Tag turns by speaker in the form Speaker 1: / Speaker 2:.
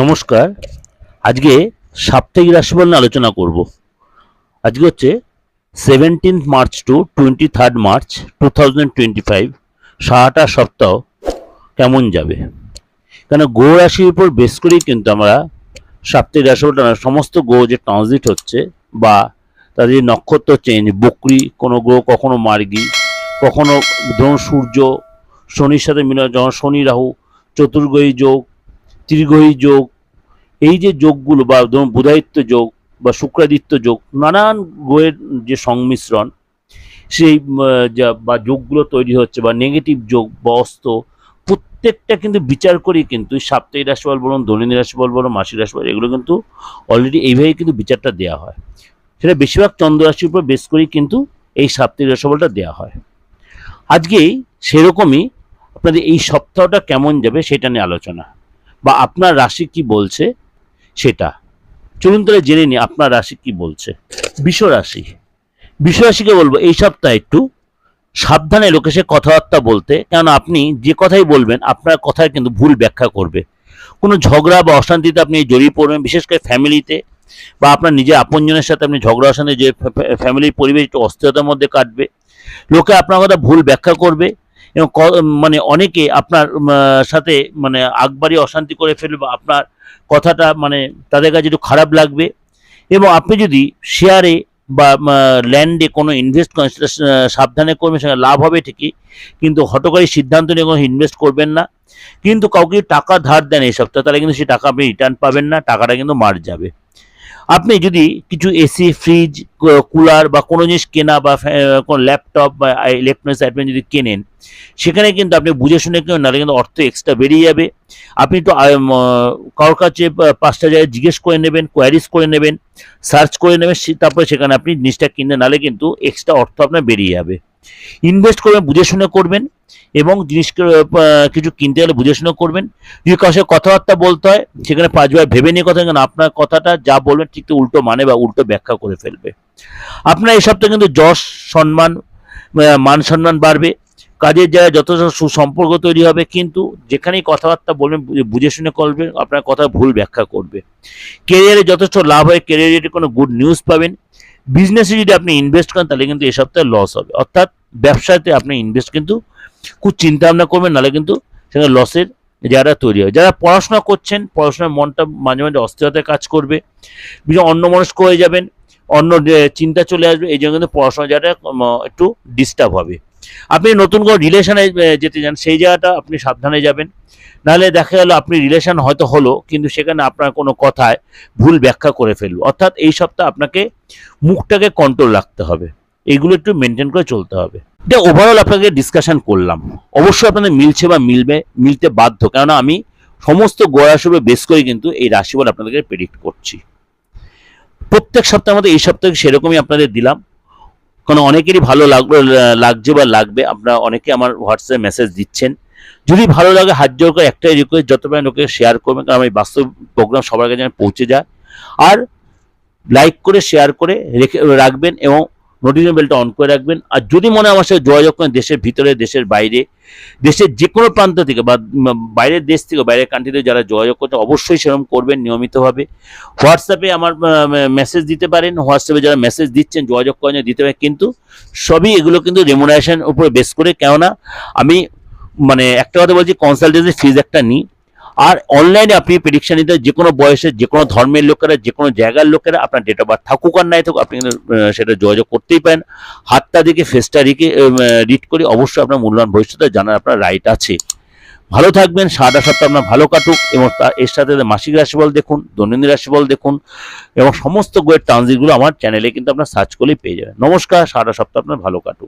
Speaker 1: নমস্কার। আজকে সাপ্তাহিক রাশিফল নিয়ে আলোচনা করব। আজকে হচ্ছে seventeenth March to twenty third March two thousand twenty five সপ্তাহ কেমন যাবে? কেন গ্রহ রাশির উপর বেস করেই কিন্তু আমরা সাপ্তাহিক রাশিফলটা সমস্ত গ্রহ যে ট্রানজিট হচ্ছে বা তাদের নক্ষত্র চেঞ্জ বকরি, কোনো গ্রহ কখনো মার্গী, কখনো ধরুন সূর্য, শনির সাথে মিলন যখন শনি, রাহু চতুর্গ্রহী যোগ ত্রিগ্রহী যোগ, এই যে যোগগুলো বা ধরুন বুধায়িত্ব যোগ বা শুক্রাদিত্য যোগ, নানান গ্রহের যে সংমিশ্রণ, সেই যা বা যোগগুলো তৈরি হচ্ছে বা নেগেটিভ যোগ বা অস্ত, প্রত্যেকটা কিন্তু বিচার করেই কিন্তু সাপ্তাহিক রাশিফল বলুন, দৈনন্দিন রাশিফল বলুন, মাসিক রাশিফল, এগুলো কিন্তু অলরেডি এইভাবেই কিন্তু বিচারটা দেওয়া হয়। সেটা বেশিরভাগ চন্দ্র রাশির উপর বেস করেই কিন্তু এই সাপ্তাহিক রাশিফলটা দেওয়া হয়। আজকেই সেরকমই আপনাদের এই সপ্তাহটা কেমন যাবে সেটা নিয়ে আলোচনা। বা আপনার রাশি কি বলছে সেটা। চলুন তাহলে জেনে নিই আপনার রাশি কি বলছে। বিষ রাশি। বিষ রাশিকে বলব, এই সপ্তাহে একটু সাবধানে লোকের সে কথাবার্তা বলতে কেন আপনি যে কথাই বলবেন, আপনার কথায় কিন্তু ভুল ব্যাখ্যা করবে। কোনো ঝগড়া বা অশান্তিতে আপনি জড়িয়ে পড়বেন, বিশেষ করে ফ্যামিলিতে, বা আপনার নিজের আপনজনের সাথে আপনি ঝগড়া, অশান্তি, যে ফ্যামিলির পরিবেশ, একটু অস্থিরতার মধ্যে কাটবে। লোকে আপনার কথা ভুল ব্যাখ্যা করবে এবং মানে অনেকে আপনার সাথে মানে আকবারি অশান্তি করে ফেলবে, আপনার কথাটা মানে তাদের কাছে একটু খারাপ লাগবে। এবং আপনি যদি শেয়ারে বা ল্যান্ডে কোনো ইনভেস্ট করেন, সেটা সাবধানে করবেন, সেখানে লাভ হবে ঠিকই, কিন্তু হটকারী সিদ্ধান্ত নিয়ে কোনো ইনভেস্ট করবেন না। কিন্তু কাউকে টাকা ধার দেন এই সপ্তাহে, তাহলে কিন্তু সেই টাকা আপনি রিটার্ন পাবেন না, টাকাটা কিন্তু মার যাবে। আপনি যদি কিছু এসি ফ্রিজ কুলার বা কোনো জিনিস কেনা বা কোনো ল্যাপটপ বা ইলেকট্রনিক্স আইটেম যদি কেনেন, সেখানে কিন্তু আপনি বুঝে শুনে কেউ নাহলে কিন্তু অর্থ এক্সট্রা বেরিয়ে যাবে। আপনি একটু কারোর কাছে পাঁচটা জায়গায় জিজ্ঞেস করে নেবেন কোয়ারিজ করে নেবেন সার্চ করে নেবেন তারপরে সেখানে আপনি জিনিসটা কিনতে নাহলে কিন্তু এক্সট্রা অর্থ আপনার বেরিয়ে যাবে। ইনভেস্ট করবেন বুঝে শুনে করবেন এবং জিনিস কিছু কিনতে গেলে বুঝে শুনে করবেন। যদি কারোর সাথে কথাবার্তা বলতে হয়, সেখানে পাঁচবার ভেবে নিয়ে কথা কারণ আপনার কথাটা যা বলবেন ঠিক তো উল্টো মানে বা উল্টো ব্যাখ্যা করে ফেলবে। আপনার এই সপ্তাহে কিন্তু যশ, সম্মান মান সম্মান বাড়বে। কাজের জায়গায় যথেষ্ট সুসম্পর্ক তৈরি হবে, কিন্তু যেখানেই কথাবার্তা বলবেন, বুঝে শুনে করবেন, আপনার কথা ভুল ব্যাখ্যা করবে। কেরিয়ারে যথেষ্ট লাভ হয় কেরিয়ারে কোনো গুড নিউজ পাবেন। বিজনেসে যদি আপনি ইনভেস্ট করেন, তাহলে কিন্তু এই সপ্তাহে লস হবে। অর্থাৎ ব্যবসাতে আপনি ইনভেস্ট কিন্তু খুব চিন্তা ভাবনা করবেন, নাহলে কিন্তু সেখানে লসের যারা তৈরি হয় যারা পড়াশোনা করছেন, পড়াশোনার মনটা মাঝে মাঝে অস্থিরতায় কাজ করবে। বিভিন্ন অন্যমনস্ক হয়ে যাবেন, অন্য চিন্তা চলে আসবে, এই জন্য কিন্তু পড়াশোনা জায়গাটা একটু ডিস্টার্ব হবে। আপনি নতুন কোনো রিলেশনে যেতে চান, সেই জায়গাটা আপনি সাবধানে যাবেন। নাহলে দেখা গেল আপনি রিলেশন হয়তো হলো, কিন্তু সেখানে আপনার কোনো কথায় ভুল ব্যাখ্যা করে ফেলবে অর্থাৎ এই সপ্তাহ আপনাকে মুখটাকে কন্ট্রোল রাখতে হবে। এইগুলো একটু মেনটেন করে চলতে হবে। এটা ওভারঅল আপনাকে ডিসকাশন করলাম। অবশ্যই আপনাদের মিলছে বা মিলবে, মিলতে বাধ্য। কেননা আমি সমস্ত গোয়া গোড়াশুবে বেশ করে কিন্তু এই রাশিফল আপনাদেরকে প্রেডিক্ট করছি। প্রত্যেক সপ্তাহের মধ্যে এই সপ্তাহে সেরকমই আপনাদের দিলাম। কারণ অনেকেরই ভালো লাগবে লাগছে বা লাগবে। আপনারা অনেকে আমার হোয়াটসঅ্যাপে মেসেজ দিচ্ছেন। যদি ভালো লাগে, হাত জোর করে একটাই রিকোয়েস্ট যত পারেন লোকে শেয়ার করবেন, কারণ আমি বাস্তব প্রোগ্রাম সবার কাছে পৌঁছে যায়। আর লাইক করে শেয়ার করে রেখে, রাখবেন এবং নোটিফিকেশন বেলটা অন করে রাখবেন। আর যদি মনে আমার সাথে যোগাযোগ করেন দেশের ভিতরে, দেশের বাইরে, দেশের যে কোনো প্রান্ত থেকে বা বাইরের দেশ থেকে, বাইরের কান্ট্রি থেকে যারা যোগাযোগ করতে অবশ্যই সেরকম করবেন নিয়মিতভাবে। হোয়াটসঅ্যাপে আমার মেসেজ দিতে পারেন। হোয়াটসঅ্যাপে যারা মেসেজ দিচ্ছেন, যোগাযোগ করেন দিতে পারেন, কিন্তু সবই এগুলো কিন্তু রেমুনারেশন উপরে বেস করে। কেননা আমি মানে একটা কথা বলছি কনসালটেন্সি ফিজ একটা নিই। আর অনলাইনে আপনি প্রেডিকশন নিতে যে কোনো বয়সের যে কোনো ধর্মের লোকেরা যে কোনো জায়গার লোকেরা আপনার ডেট অফ বার্থ থাকুক আর নাই থাকুক, আপনি কিন্তু সেটা যোগাযোগ করতেই পারেন। হাতটা দিকে ফেসটা রেখে রিড করে অবশ্যই আপনার মূল্যবান ভবিষ্যতে জানার আপনার রাইট আছে। ভালো থাকবেন, সারাটা সপ্তাহ আপনার ভালো কাটুক এবং তার, এর সাথে মাসিক রাশিফল দেখুন, দৈনন্দিন রাশিফল দেখুন এবং সমস্ত গোয়ের ট্রানজিটগুলো আমার চ্যানেলে কিন্তু আপনার সার্চ করলেই পেয়ে যাবেন। নমস্কার, সারাটা সপ্তাহ আপনার ভালো কাটুক।